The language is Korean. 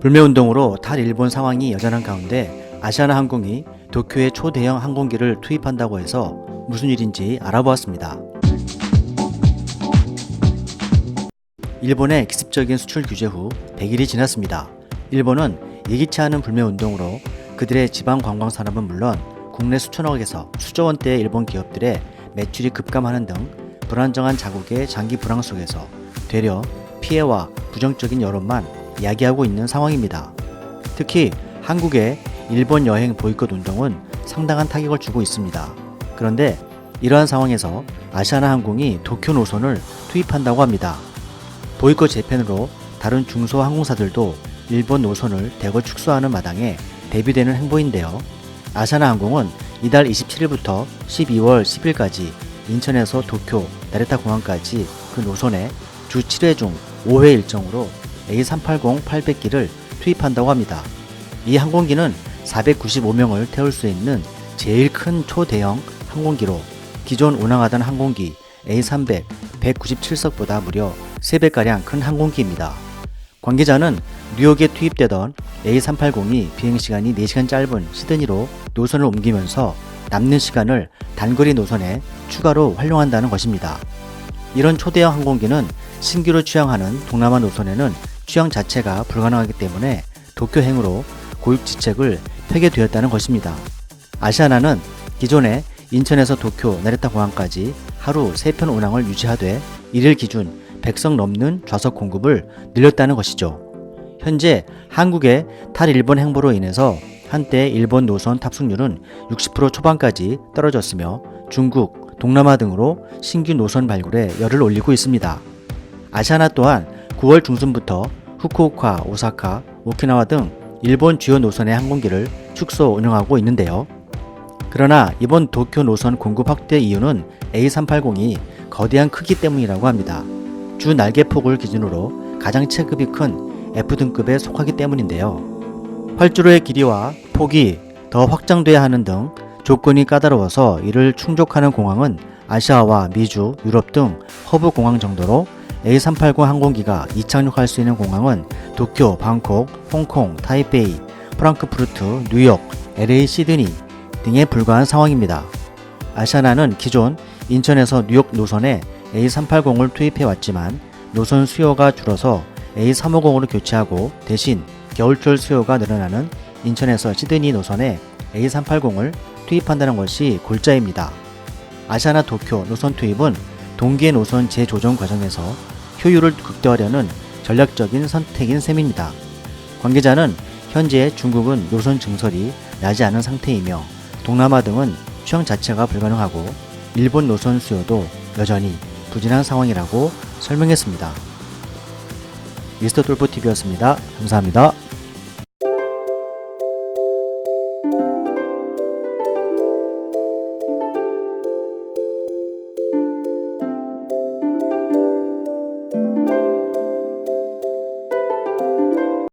불매운동으로 탈일본 상황이 여전한 가운데 아시아나 항공이 도쿄에 초대형 항공기를 투입한다고 해서 무슨 일인지 알아보았습니다. 일본의 기습적인 수출 규제 후 100일이 지났습니다. 일본은 예기치 않은 불매운동으로 그들의 지방 관광 산업은 물론 국내 수천억에서 수조 원대의 일본 기업들의 매출이 급감하는 등 불안정한 자국의 장기 불황 속에서 되려 피해와 부정적인 여론만 이 야기하고 있는 상황입니다. 특히 한국의 일본 여행 보이콧 운동은 상당한 타격을 주고 있습니다. 그런데 이러한 상황에서 아시아나 항공이 도쿄 노선을 투입한다고 합니다. 보이콧 재편으로 다른 중소 항공사들도 일본 노선을 대거 축소하는 마당에 대비되는 행보인데요. 아시아나 항공은 이달 27일부터 12월 10일까지 인천에서 도쿄 나레타 공항까지 그 노선에 주 7회 중 5회 일정으로 A380 800기를 투입한다고 합니다. 이 항공기는 495명을 태울 수 있는 제일 큰 초대형 항공기로 기존 운항하던 항공기 A300 197석보다 무려 3배가량 큰 항공기입니다. 관계자는 뉴욕에 투입되던 A380이 비행시간이 4시간 짧은 시드니로 노선을 옮기면서 남는 시간을 단거리 노선에 추가로 활용한다는 것입니다. 이런 초대형 항공기는 신규로 취항하는 동남아 노선에는 취항 자체가 불가능하기 때문에 도쿄행으로 고육지책을 펴게 되었다는 것입니다. 아시아나는 기존에 인천에서 도쿄 나레타 공항까지 하루 3편 운항을 유지하되 1일 기준 100석 넘는 좌석 공급을 늘렸다는 것이죠. 현재 한국의 탈일본 행보로 인해서 한때 일본 노선 탑승률은 60% 초반까지 떨어졌으며 중국, 동남아 등으로 신규 노선 발굴에 열을 올리고 있습니다. 아시아나 또한 9월 중순부터 후쿠오카, 오사카, 오키나와 등 일본 주요 노선의 항공기를 축소 운영하고 있는데요. 그러나 이번 도쿄 노선 공급 확대 이유는 A380이 거대한 크기 때문이라고 합니다. 주 날개 폭을 기준으로 가장 체급이 큰 F등급에 속하기 때문인데요. 활주로의 길이와 폭이 더 확장돼야 하는 등 조건이 까다로워서 이를 충족하는 공항은 아시아와 미주, 유럽 등 허브 공항 정도로 A380 항공기가 이착륙할 수 있는 공항은 도쿄, 방콕, 홍콩, 타이베이, 프랑크푸르트, 뉴욕, LA, 시드니 등에 불과한 상황입니다. 아시아나는 기존 인천에서 뉴욕 노선에 A380을 투입해 왔지만 노선 수요가 줄어서 A350으로 교체하고 대신 겨울철 수요가 늘어나는 인천에서 시드니 노선에 A380을 투입한다는 것이 골자입니다. 아시아나 도쿄 노선 투입은 동계 노선 재조정 과정에서 효율을 극대화하려는 전략적인 선택인 셈입니다. 관계자는 현재 중국은 노선 증설이 나지 않은 상태이며 동남아 등은 취항 자체가 불가능하고 일본 노선 수요도 여전히 부진한 상황이라고 설명했습니다. 미스터 돌보TV였습니다. 감사합니다.